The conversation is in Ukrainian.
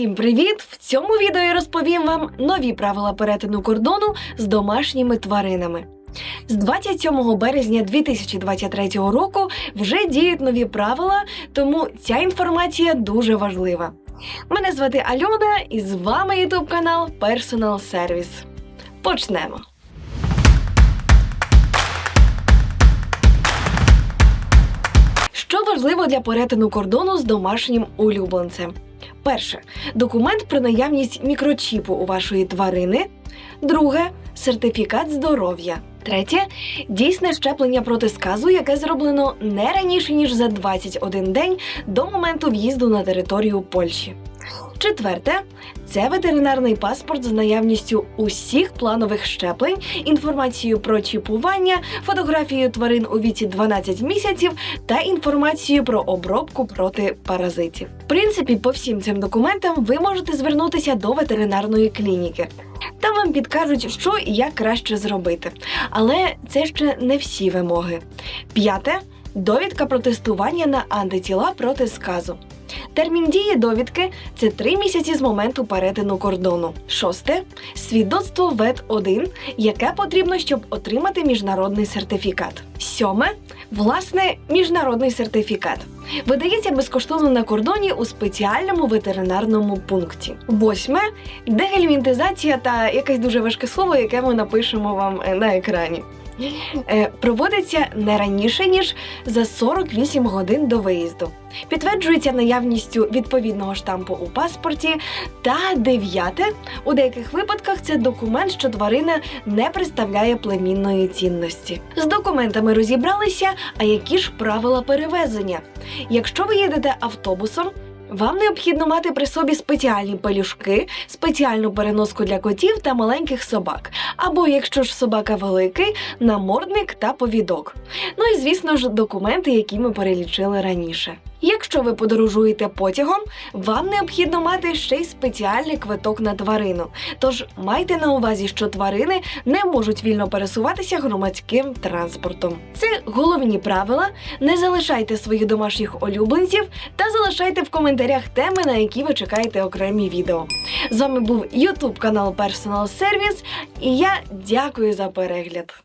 Усім привіт! В цьому відео я розповім вам нові правила перетину кордону з домашніми тваринами. З 27 березня 2023 року вже діють нові правила, тому ця інформація дуже важлива. Мене звати Альона і з вами YouTube канал Personal Service. Почнемо. Що важливо для перетину кордону з домашнім улюбленцем? Перше документ про наявність мікрочіпу у вашої тварини. Друге сертифікат здоров'я. Третє дійсне щеплення проти сказу, яке зроблено не раніше ніж за 21 день до моменту в'їзду на територію Польщі. Четверте це ветеринарний паспорт з наявністю усіх планових щеплень, інформацією про чіпування, фотографією тварин у віці 12 місяців та інформацією про обробку проти паразитів. В принципі, по всім цим документам ви можете звернутися до ветеринарної клініки. Там вам підкажуть, що і як краще зробити. Але це ще не всі вимоги. П'яте довідка про тестування на антитіла проти сказу. Термін дії довідки це три місяці з моменту перетину кордону. Шосте свідоцтво ВЕД 1 яке потрібно, щоб отримати міжнародний сертифікат. Сьоме власне міжнародний сертифікат. Видається безкоштовно на кордоні у спеціальному ветеринарному пункті. Восьме дегельмінтизація та якесь дуже важке слово, яке ми напишемо вам е, на екрані. Е, Проводиться не раніше ніж за 48 годин до виїзду. Підтверджується наявністю відповідного штампу у паспорті. Та дев'яте у деяких випадках це документ, що тварина не представляє племінної цінності. З документами розібралися. А які ж правила перевезення? Якщо ви їдете автобусом. Вам необхідно мати при собі спеціальні пелюшки, спеціальну переноску для котів та маленьких собак. Або, якщо ж собака великий, намордник та повідок. Ну і звісно ж, документи, які ми перелічили раніше. Якщо ви подорожуєте потягом, вам необхідно мати ще й спеціальний квиток на тварину. Тож майте на увазі, що тварини не можуть вільно пересуватися громадським транспортом. Це головні правила. Не залишайте своїх домашніх улюбленців та залишайте в коментарях теми, на які ви чекаєте окремі відео. З вами був YouTube канал Personal Service і дякую за перегляд.